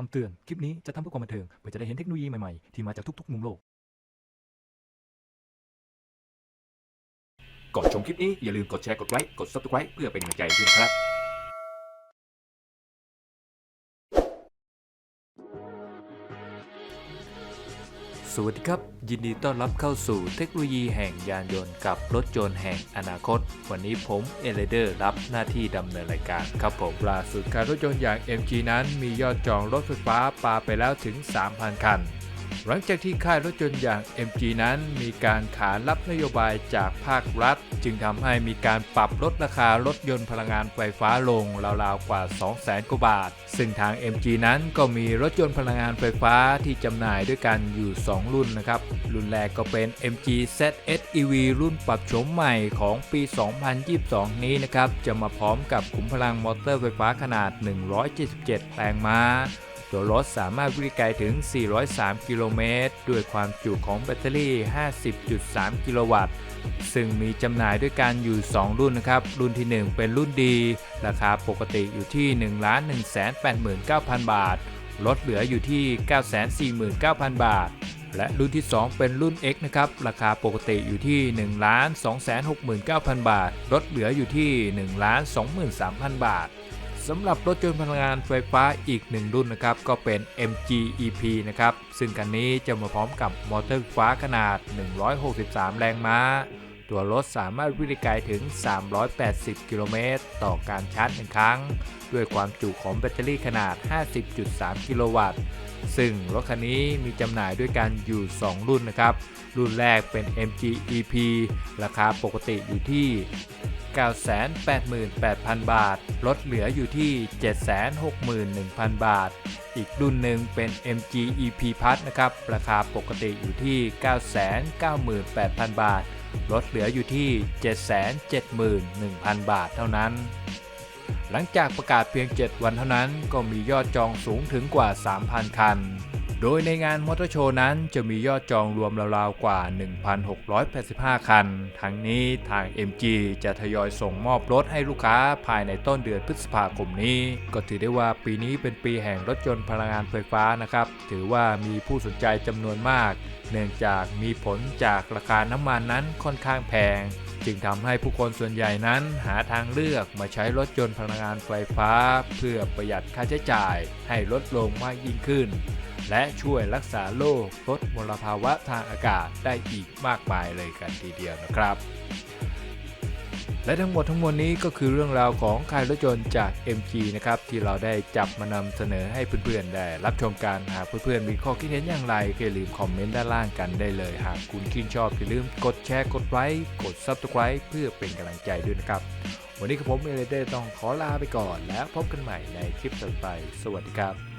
คำเตือน คลิปนี้จะทำเพื่อความบันเทิง เพื่อจะได้เห็นเทคโนโลยีใหม่ๆ ที่มาจากทุกๆ มุมโลก ก่อนชมคลิปนี้อย่าลืมกดแชร์ กดไลค์ กด subscribe เพื่อเป็นกำลังใจด้วยนะครับ วัสดีครับ ยินดีต้อนรับเข้าสู่เทคโนโลยีแห่งยานยนต์กับรถยนต์แห่งอนาคต วันนี้ผมเอเลเดอร์รับหน้าที่ดำเนินรายการครับผมล่าสุดการรถยนต์อย่าง MG นั้นมียอดจองรถไฟฟ้าปาไปแล้วถึง 3,000 คัน หลังจากที่ค่ายรถยนต์อย่าง MG นั้นมีการขานรับนโยบายจากภาครัฐ จึงทำให้มีการปรับลดราคารถยนต์พลังงานไฟฟ้าลงราวๆกว่า 200,000กว่าบาท ซึ่งทาง MG นั้นก็มีรถยนต์พลังงานไฟฟ้าที่จำหน่ายด้วยกันอยู่ 2 รุ่นนะครับ รุ่นแรกก็เป็น MG ZS EV รุ่นปรับโฉมใหม่ของปี 2022 นี้นะครับ จะมาพร้อมกับขุมพลังมอเตอร์ไฟฟ้าขนาด 177 แรงม้า ตัวรถสามารถวิ่งไกลถึง 403 กิโลเมตร ด้วยความจุของแบตเตอรี่ 50.3 กิโลวัตต์ ซึ่งมีจำหน่ายด้วยกันอยู่ 2 รุ่นนะครับ รุ่นที่ 1 เป็นรุ่นดี ราคาปกติอยู่ที่ 1,189,000 บาท ลดเหลืออยู่ที่ 949,000 บาท และรุ่นที่ 2 เป็นรุ่น X นะครับ ราคาปกติอยู่ที่ 1,269,000 บาท ลดเหลืออยู่ที่ 1,23,000 บาท สำหรับรถยนต์พลังงานไฟฟ้าอีกหนึ่งรุ่นนะครับ ก็เป็น MG EP นะครับ ซึ่งคันนี้จะมาพร้อมกับมอเตอร์ไฟฟ้าขนาด 163 แรงม้า ตัวรถสามารถวิ่งได้ไกลถึง 380 กิโลเมตรต่อการชาร์จหนึ่งครั้ง ด้วยความจุของแบตเตอรี่ขนาด 50.3 กิโลวัตต์ ซึ่งรถคันนี้มีจำหน่ายด้วยกันอยู่ 2 รุ่นนะครับ รุ่นแรกเป็น MG EP ราคาปกติอยู่ที่ 988,000 บาท ลดเหลืออยู่ที่ 761,000 บาท อีกรุ่นหนึ่งเป็น MG EP Plus นะครับ ราคาปกติอยู่ที่ 998,000 บาท ลดเหลืออยู่ที่ 771,000 บาทเท่านั้น หลังจากประกาศเพียง 7 วันเท่านั้น ก็มียอดจองสูงถึงกว่า 3,000 คัน โดยในงานมอเตอร์โชว์นั้นจะมียอดจองรวมราวๆกว่า 1,685 คัน ทั้งนี้ทาง MG จะทยอยส่งมอบรถให้ลูกค้าภายในต้นเดือนพฤษภาคมนี้ ก็ถือได้ว่าปีนี้เป็นปีแห่งรถยนต์พลังงานไฟฟ้านะครับ ถือว่ามีผู้สนใจจำนวนมาก เนื่องจากมีผลจากราคาน้ำมันนั้นค่อนข้างแพงจึงทำให้ผู้คนส่วนใหญ่นั้นหาทางเลือกมาใช้รถยนต์พลังงานไฟฟ้า เพื่อประหยัดค่าใช้จ่ายให้ลดลงมากยิ่งขึ้น และช่วยรักษาโรคลดมลภาวะทางอากาศได้อีกมากมายเลยกันทีเดียวนะครับ และทั้งหมดทั้งมวลนี้ก็คือเรื่องราวของค่ายรถยนต์จาก MG นะครับที่เราได้จับมานำเสนอให้เพื่อนๆได้รับชมกันหากเพื่อนๆมีข้อคิดเห็นอย่างไรก็อย่าลืมคอมเมนต์ด้านล่างกันได้เลย หากคุณชื่นชอบอย่าลืมกดแชร์กดไลค์กด Subscribe เพื่อเป็นกำลังใจด้วยนะครับวันนี้กับผมเอเลเดต้องขอลาไปก่อนแล้วพบกันใหม่ในคลิปต่อไป สวัสดีครับ